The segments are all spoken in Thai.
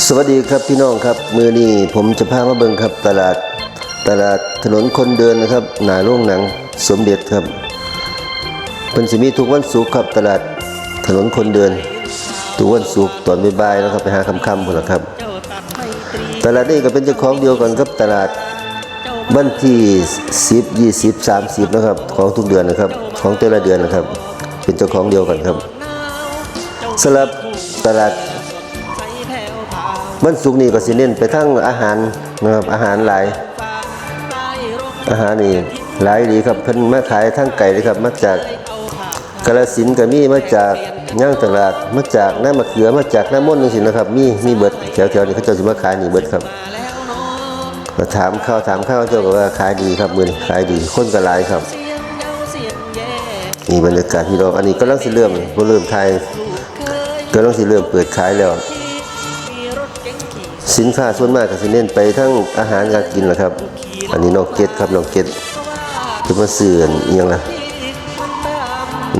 สวัสดีครับพี่น้องครับ มือนี้ผมจะพามาเบิ่งครับตลาดตลาดถนนคนเดินนะครับหนาโรงหนังสมเด็จครับเป็นสิมีทุกวันศุกร์ครับตลาดถนนคนเดินทุกวันศุกร์ตอนบ่ายๆนะครับไปหาคำๆพุ่นละครับ ตลาดนี้ก็เป็นเจ้าของเดียวกันครับตลาดวันที่10 20 30นะครับของทุกเดือนนะครับ ของแต่ละเดือนนะครับ เป็นเจ้าของเดียวกันครับสำหรับตลาด วันศุกนี้ก็สิเน้นไปทั้งอาหารนะครับอาหารหลาย อาหารนี่หลายดีครับเพิ่นมาขายทั้งไก่เลยครับ มาจากกาฬสินธุ์ก็มีมาจากย่างตลาดมาจากน้ำมะเขือมาจากน้ำม่นจังซี่นะครับ มีมีเบิดแถวๆนี้เขาเจ้าสิมาขายนี่เบิดครับมาถามข้าวถามข้าวเจ้าก็ว่าขายดีครับมือนขายดีคนก็หลายครับนี่บรรยากาศที่เราอันนี้ก็ลังสิเริ่มเริ่มไทยก็ลังสิเริ่มเปิดขายแล้ว สินค้าส่วนมากก็สิเน้นไปทั้งอาหารการกินแหละครับ อันนี้น้องเกตครับน้องเกตจะมาซื้ออันยังล่ะ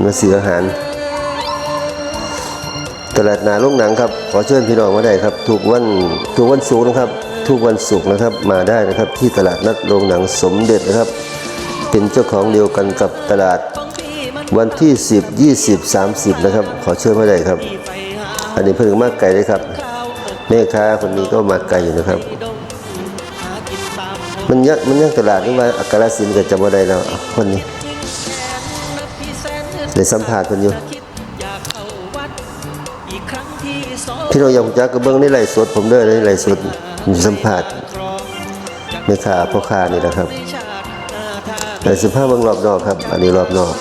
มาซื้ออาหาร ตลาดนาโรงหนังครับ ขอเชิญพี่น้องมาได้ครับ ทุกวันทุกวันศุกร์นะครับ ทุกวันศุกร์นะครับ มาได้นะครับ ที่ตลาดนัดโรงหนังสมเด็จนะครับ เป็นเจ้าของเดียวกันกับตลาดวันที่ 10 20 30 นะครับ ขอเชิญมาได้ครับ อันนี้เพิ่งมากไกลเลยครับ แม่ค้าคนนี้ก็มาไกลอยู่นะครับ มันยักมันยักตลาดนี่ว่าอัครศิลป์ก็จำว่าได้แล้วคนนี้ในสัมภาษณ์คนอยู่พี่น้องอยากจักกระเบื้องในไลสดผมเด้อในไลสดมีสัมภาษณ์แม่ค้าพ่อค้านี่นะครับในสภาพเบื้องรอบนอกครับ อันนี้รอบนอก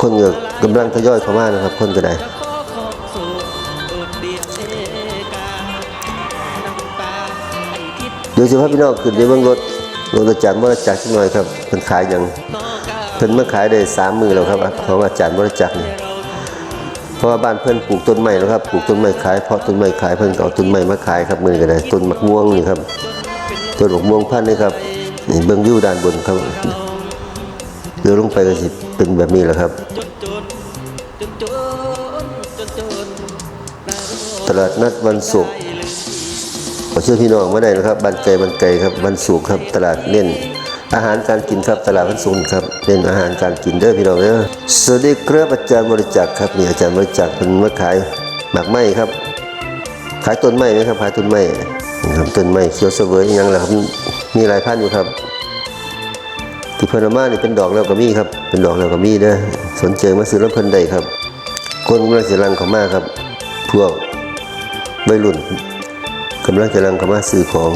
คนก็กำลังทยอยเข้ามานะครับ คนก็ได้เดี๋ยวสิพาพี่น้องขึ้นไปเบิ่งรถรถอาจารย์บริจักรสักหน่อยครับเพิ่นขายหยังเพิ่นมาขายได้สามมือแล้วครับของอาจารย์บริจักรนี่ยเพราะว่าบ้านเพิ่นปลูกต้นไม้แล้วครับปลูกต้นไม้ขายเพราะต้นไม้ขายเพิ่นก็เอาต้นไม้มาขายครับมือก็ได้ต้นมะม่วงนี่ครับต้นมะม่วงพันนี่ครับนี่เบิ่งวิวด้านบนครับ เดี๋ยวลงไปก็สิเป็นแบบนี้แหละครับ ตลาดนัดวันศุกร์ขอเชิญพี่น้องมาได้นะครับบันไกบันไกครับวันศุกร์ครับตลาดเน้นอาหารการกินครับตลาดวันศุกร์ครับเน้นอาหารการกินเด้อพี่น้องเด้อสวัสดีครับอาจารย์บริจาคครับนี่อาจารย์บริจาคเป็นมาขายหมากไม้ครับ ขายต้นไม้ไหมครับขายต้นไม้ครับต้นไม้เขียวเสวยยังหล่ะครับมีหลายพันอยู่ครับ ที่เพนเอามานี่เป็นดอกแล้วก็มีครับ เป็นดอกแล้วก็มีเด้อสนใจมาซื้อน้ำเพิ่นได้ครับ คนกำลังสิรังเขามาครับ พวกวัยรุ่นกำลังจะรังเข้ามาซื้อของ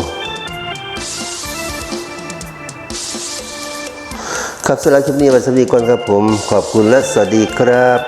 ครับสำหรับคลิปนี้วันสวัสดีก่อนครับผม ขอบคุณและสวัสดีครับ